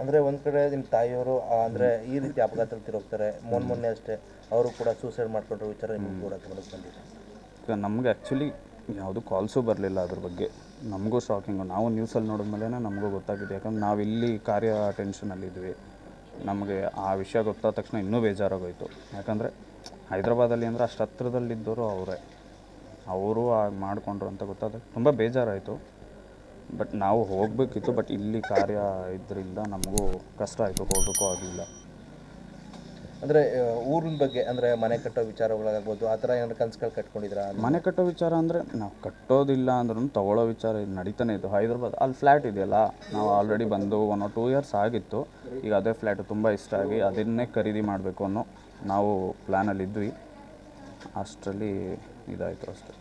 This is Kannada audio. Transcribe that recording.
ಅಂದರೆ ಒಂದು ಕಡೆ ನಿಮ್ಮ ತಾಯಿಯವರು ಆ, ಅಂದ್ರೆ ಈ ರೀತಿ ಅಪಘಾತದಲ್ಲಿ ತಿರೋಗ್ತಾರೆ. ಮೊನ್ನೆ ಮೊನ್ನೆ ಅಷ್ಟೇ ಅವರು ಕೂಡ ಸೂಸೈಡ್ ಮಾಡ್ಕೊಂಡ್ರು. ವಿಚಾರ ನಿಮ್ಗೆ ಕೂಡ ಗಮನಕ್ಕೆ ಬಂದಿದೆ. ಈಗ ನಮಗೆ ಆ್ಯಕ್ಚುಲಿ ಯಾವುದು ಕಾಲ್ಸು ಬರಲಿಲ್ಲ ಅದ್ರ ಬಗ್ಗೆ. ನಮಗೂ ಶಾಕಿಂಗು ನಾವು ನ್ಯೂಸಲ್ಲಿ ನೋಡಿದ್ಮೇಲೆ ನಮಗೂ ಗೊತ್ತಾಗಿದೆ. ಯಾಕಂದ್ರೆ ನಾವು ಇಲ್ಲಿ ಕಾರ್ಯ ಟೆನ್ಷನಲ್ಲಿದ್ವಿ ನಮಗೆ ಆ ವಿಷಯ ಗೊತ್ತಾದ ತಕ್ಷಣ ಇನ್ನೂ ಬೇಜಾರಾಗೋಯಿತು. ಯಾಕಂದರೆ ಹೈದ್ರಾಬಾದಲ್ಲಿ ಅಂದರೆ ಅಷ್ಟು ಹತ್ರದಲ್ಲಿದ್ದವರು ಅವರೇ. ಅವರು ಆಗ ಮಾಡಿಕೊಂಡ್ರು ಅಂತ ಗೊತ್ತಾದ ತುಂಬ ಬೇಜಾರಾಯಿತು. ಬಟ್ ನಾವು ಹೋಗಬೇಕಿತ್ತು ಬಟ್ ಇಲ್ಲಿ ಕಾರ್ಯ ಇದರಿಂದ ನಮಗೂ ಕಷ್ಟ ಆಯಿತು ಹೋಗೋಕ್ಕೂ ಆಗಲಿಲ್ಲ ಅಂದರೆ ಊರಿನ ಬಗ್ಗೆ ಅಂದರೆ ಮನೆ ಕಟ್ಟೋ ವಿಚಾರಗಳಾಗ್ಬೋದು ಆ ಥರ ಏನಾದ್ರು ಕನ್ಸುಗಳು ಕಟ್ಕೊಂಡಿದ್ರಾ ಮನೆ ಕಟ್ಟೋ ವಿಚಾರ ಅಂದರೆ ನಾವು ಕಟ್ಟೋದಿಲ್ಲ ಅಂದ್ರೂ ತಗೊಳ್ಳೋ ವಿಚಾರ ಇದು ನಡೀತಾನೆ ಇತ್ತು. ಹೈದ್ರಾಬಾದ್ ಅಲ್ಲಿ ಫ್ಲ್ಯಾಟ್ ಇದೆಯಲ್ಲ ನಾವು ಆಲ್ರೆಡಿ ಬಂದು ಒನ್ ಆರ್ ಟೂ ಇಯರ್ಸ್ ಆಗಿತ್ತು. ಈಗ ಅದೇ ಫ್ಲ್ಯಾಟ್ ತುಂಬ ಇಷ್ಟ ಆಗಿ ಅದನ್ನೇ ಖರೀದಿ ಮಾಡಬೇಕು ಅನ್ನೋ ನಾವು ಪ್ಲ್ಯಾನಲ್ಲಿ ಇದ್ವಿ ಅಷ್ಟರಲ್ಲಿ ಇದಾಯಿತು ಅಷ್ಟೇ.